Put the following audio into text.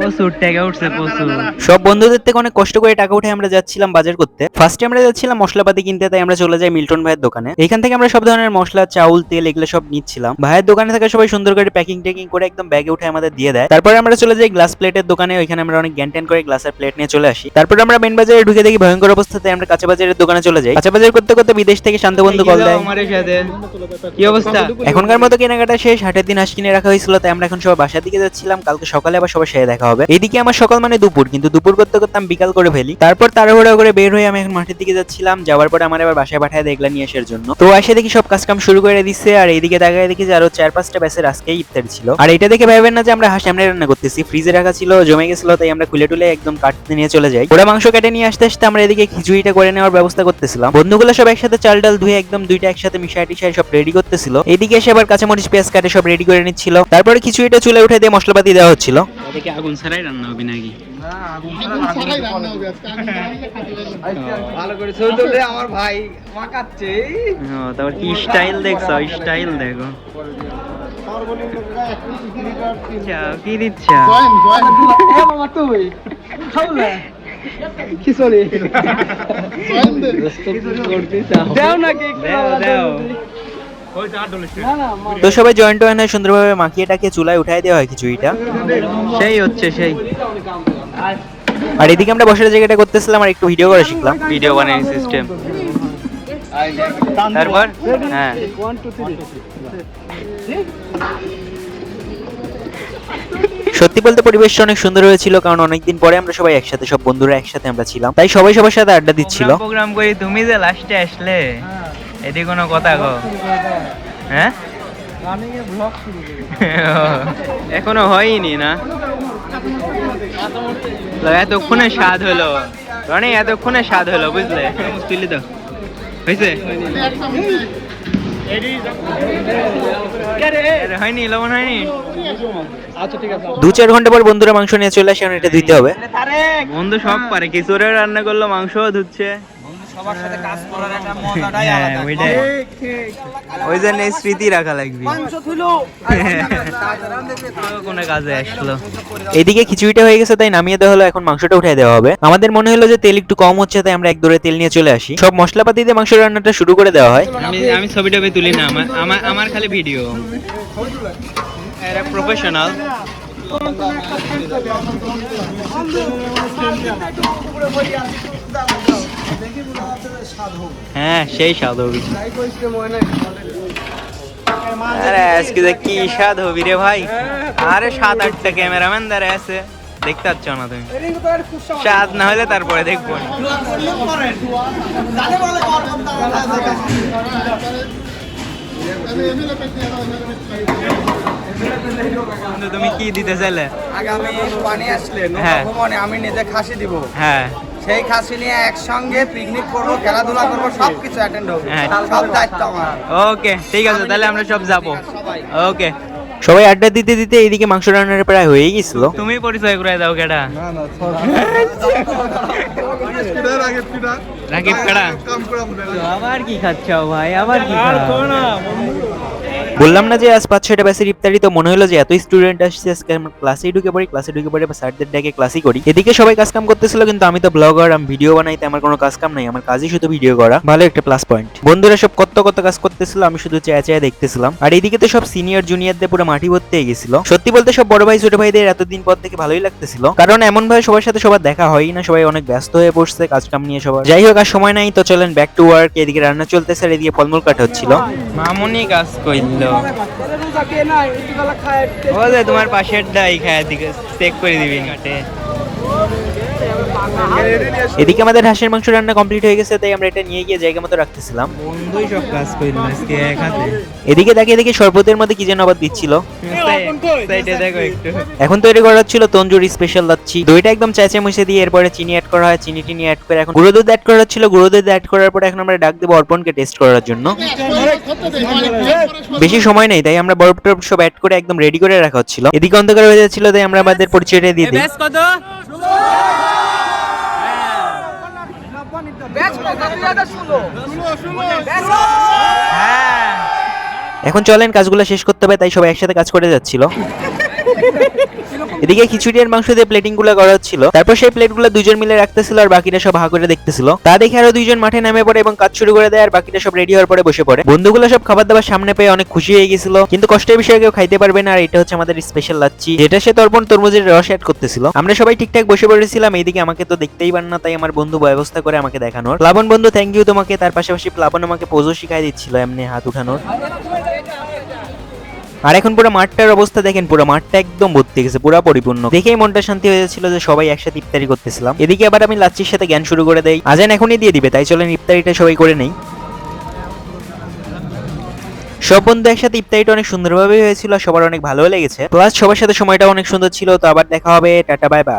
প্রচুর টাকা উঠছে প্রচুর। সব বন্ধুদের থেকে অনেক কষ্ট করে টাকা উঠে আমরা যাচ্ছিলাম বাজার করতে। ফার্স্টে আমরা যাচ্ছিলাম মশলাপাতি কিনতে তাই আমরা চলে যাই মিল্টন ভাইয়ের দোকানে। এখান থেকে আমরা সব ধরনের মশলা চাউল তেল এগুলো সব নিচ্ছিলাম। ভাইয়ের দোকানে থেকে সবাই সুন্দর করে প্যাকিং টেকিং করে একদম ব্যাগে উঠে আমাদের দিয়ে দেয়। তারপরে আমরা চলে যাই গ্লাস প্লেটের দোকানে ওইখানে আমরা অনেক জ্ঞান ট্যান করে গ্লাসের প্লেট নিয়ে চলে আসি। তারপরে আমরা মেন বাজারে ঢুকে দেখি ভয়ঙ্কর অবস্থাতে আমরা কাঁচা বাজারের দোকানে চলে যাই। কাঁচা বাজার করতে করতে বিদেশ থেকে শান্তবন্ধু কল দেয়। কি অবস্থা? এখনকার মতো কেনাকাটা শেষ হাটের দিন হাঁস কিনে রাখা হয়েছিল তাই আমরা এখন সবাই বাসার দিকে যাচ্ছিলাম। কালকে সকালে আবার সবার সাথে দেখা হবে। এদিকে আমার সকাল মানে দুপুর, কিন্তু দুপুর করতে করতে আমি বিকাল করে ফেলি। তারপর তাড়াহুড়া করে বের হয়ে আমি এখন মাঠের দিকে যাচ্ছিলাম। যাওয়ার পরে আমার আবার বাসায় পাঠায় দেখলাম নিয়ে আসার জন্য। তো এসে দেখি সব কাজ কাম শুরু করে দিচ্ছে আর এইদিকে তাকায় দেখি যে আরও চার পাঁচটা ব্যাসের আজকেই ইফতারি ছিল। আর এটা দেখে ভাবেন না যে আমরা হাঁস সামনে রান্না করতেছি। ফ্রিজে রাখা ছিল, জমে গেছিল, তাই আমরা খুলে টুলে একদম কাটতে নিয়ে চলে যাই। ওরা মাংস কেটে নিয়ে আসতে আসতে আমরা এদিকে খিচুড়িটা করে নেওয়ার ব্যবস্থা করতেছিলাম। বন্ধুগুলো সব একসাথে চাল ডাল ধুয়ে একদম দুইটা একসাথে মিশাই টিশাই সব রেডি করতেছিল। এদিকে এসে আবার কাঁচামরিচ, পেঁয়াজ কাটে সব রেডি করে নিচ্ছিল। তারপরে খিচুড়িটা চুলে উঠে দিয়ে মশলাপাতি দেওয়া হচ্ছিল। এদিকে আগুন ছাড়াই রান্না হবে নাকি? তারপর কি স্টাইল দেখছ? স্টাইল দেখো। কি দিচ্ছ? দেও নাকি দাও দাও। তো সবাই জয়েন্ট হয়ে সুন্দরভাবে মাখিয়ে টাকিয়ে চুলায় উঠাই দেওয়া হয় খিচুড়িটা। সেই হচ্ছে সেই। আর এদিকে আমরা বসার জায়গাটা করতেছিলাম আর একটু ভিডিও করে শিখলাম। ভিডিও বানাই সিস্টেম তারপর? হ্যাঁ। সত্যি বলতে পরিবেশটা অনেক সুন্দর হয়েছিল কারণ অনেকদিন পরে আমরা সবাই একসাথে সব বন্ধুরা একসাথে আমরা ছিলাম। তাই সবাই সবার সাথে আড্ডা দিচ্ছিল। প্রোগ্রাম করি তুমি যে লাস্টে আসলে। এটি কোনো কথা গো হ্যাঁ? এখনও হয়নি না? এতক্ষণে স্বাদ হলো। রনি এতক্ষণে স্বাদ হলো বুঝলে? তুলি তো হয়েছে? আরে হয়নি দু চার ঘণ্টা পর বন্ধুরা মাংস নিয়ে চলে আসে এটা ধুইতে হবে। বন্ধু সব পারে। খিচুড়িও রান্না করল মাংসও ধুচ্ছে। সবার সাথে কাজ করার একটা মজাটাই হ্যাঁ, আলাদা ওইটাই। ওই জন্য স্মৃতি রাখা লাগবে কোনো কাজে আসলো এদিকে খিচুড়িটা হয়ে গেছে তাই নামিয়ে দেওয়া হলো এখন মাংসটা উঠে দেওয়া হবে আমাদের মনে হলো যে তেল একটু কম হচ্ছে তাই আমরা এক দৌড়ে তেল নিয়ে চলে আসি সব মশলাপাতি দিয়ে মাংস রান্নাটা শুরু করে দেওয়া হয় আমি আমি ছবি টবি তুলি না আমার আমার আমার খালি ভিডিও এরা প্রফেশনাল হ্যাঁ সেই স্বাদ হবি। আরে আজকে যে কি স্বাদ হবি রে ভাই? আরে সাত আটটা ক্যামেরাম্যান দাঁড়ায় আছে। দেখতে পাচ্ছ না তুমি? স্বাদ না হলে তারপরে দেখব। তুমি কি দিতে চাইলে? আগামী পানি আসলে হ্যাঁ। আমি নিজে খাসি দিব। হ্যাঁ। সেই খাসি নিয়ে একসঙ্গে পিকনিক করব খেলাধুলা করব সবকিছু অ্যাটেন্ড হবে। হ্যাঁ। সব দায়িত্ব আমার। ওকে ঠিক আছে তাহলে আমরা সব যাব। ওকে। সবাই আড্ডা দিতে দিতে এইদিকে মাংস রান্নাটা প্রায় হয়ে গেছিল। তুমি পরিচয় করে দাও কেডা? রাকিব কেডা আবার কি খাচ্ছাও ভাই? আবার কি বললাম না যে আজ পাঁচ ছয়টা ব্যাসের ইফতারি, তো মনে হলো যে এত স্টুডেন্ট আসছে, আজকে আমরা ক্লাসেই ঢুকে পড়ি ক্লাসে ঢুকে পড়ি বা স্যারদের ডেকে ক্লাসই করি। এদিকে সবাই কাজ কাম করতেছিল, কিন্তু আমি তো ব্লগার আমি ভিডিও বানাইতে আমার কোনো কাজ কাম নাই, আমার কাজই শুধু ভিডিও করা। ভালো একটা প্লাস পয়েন্ট বন্ধুরা সব কত কত কাজ করতেছিল, আমি শুধু চেয়ে চেয়ে দেখতেছিলাম। আর এদিকে তো সব সিনিয়র জুনিয়রদের পুরো মাটি ভর্তি হয়ে গেছিল। সত্যি বলতে সব বড় ভাই, ছোট ভাইদের এতদিন পর থেকে ভালোই লাগতেছিল। কারণ এমন ভাবে সবার সাথে সবার দেখা হয়ই না, সবাই অনেক ব্যস্ত হয়ে পড়ছে কাজ কাম নিয়ে সবার। যাই হোক, আর সময় নাই, তো চলেন ব্যাক টু ওয়ার্ক এদিকে রান্না চলতেছে, আর এদিকে ফলমূল কাটা হচ্ছিল। মামুনি কাজ কইলো ও যে তোমার পাশের দাই খায় দিকে চেক করে দিবি কাটে এদিকে আমাদের হাঁসের মাংস রান্না কমপ্লিট হয়ে গেছে তাই আমরা এটা নিয়ে গিয়ে জায়গা মতো রাখতেছিলাম। বন্ধুই সব কাজ কইলো আজকে এক হাতে। এদিকে তাকিয়ে দেখি শরবতের মধ্যে কি যেন আবার দিচ্ছিল। সাইডে দেখো একটু। এখন তৈরি করা হচ্ছিল তঞ্জুরি স্পেশাল লাচ্ছি দইটা একদম চেঁচে মুছে দিয়ে এরপরে চিনি অ্যাড করা হয় চিনি টিনি অ্যাড করে এখন গুঁড়ো দুধ অ্যাড করা হচ্ছিল। গুঁড়ো দুধ অ্যাড করার পরে এখন আমরা ডাক দেবো অর্পণকে টেস্ট করার জন্য। বেশি সময় নেই তাই আমরা বরফ টরফ সব অ্যাড করে একদম রেডি করে রাখা হচ্ছিল। এদিকে অন্ধকার হয়ে যাচ্ছিল তাই আমরা আমাদের পরিচয়টা দিয়ে দিই। কত হ্যাঁ এখন চলেন কাজগুলো শেষ করতে হবে তাই সবাই একসাথে কাজ করে যাচ্ছিল। এদিকে খিচুড়ি আর মাংস দিয়ে প্লেটিংগুলো করা হচ্ছিল তারপর সেই প্লেটগুলো দুজন মিলে রাখতেছিল আর বাকিরা সব হা করে দেখতেছিল। তা দেখে আরও দুইজন মাঠে নামে পড়ে এবং কাজ শুরু করে দেয় আর বাকিরা সব রেডি হওয়ার পরে বসে পড়ে। বন্ধুগুলো সব খাবার দাবার সামনে পেয়ে অনেক খুশি হয়ে গেছিল। কিন্তু কষ্টের বিষয়ে কেউ খাইতে পারবে না আর এটা হচ্ছে আমাদের স্পেশাল লাচ্ছি। যেটা সে তর্পণ তরমুজের রস অ্যাড করতেছিল। আমরা সবাই ঠিকঠাক বসে পড়েছিলাম, এইদিকে আমাকে তো দেখতেই পার না, তাই আমার বন্ধু ব্যবস্থা করে আমাকে দেখানোর। প্লাবন বন্ধু থ্যাংক ইউ তোমাকে। তার পাশাপাশি প্লাবন আমাকে পোজও শিখাই দিচ্ছিল, এমনি হাত উঠানোর। আর এখন পুরো মাঠটার অবস্থা দেখেন, পুরো মাঠটা একদম ভর্তি গেছে, পুরো পরিপূর্ণ। দেখেই মনটা শান্তি হয়ে যাচ্ছিল যে সবাই একসাথে ইফতারি করতেছিলাম। এদিকে আবার আমি লাচ্ছির সাথে জ্ঞান শুরু করে দেই। আজান এখনই দিয়ে দিবে, তাই চলেন ইফতারিটা সবাই করে নেই। সব বন্ধু একসাথে ইফতারিটা অনেক সুন্দরভাবে হয়েছিল, সবার অনেক ভালো লেগেছে। প্লাস সবার সাথে সময়টা অনেক সুন্দর ছিল, তো আবার দেখা হবে, টাটা বাই বাই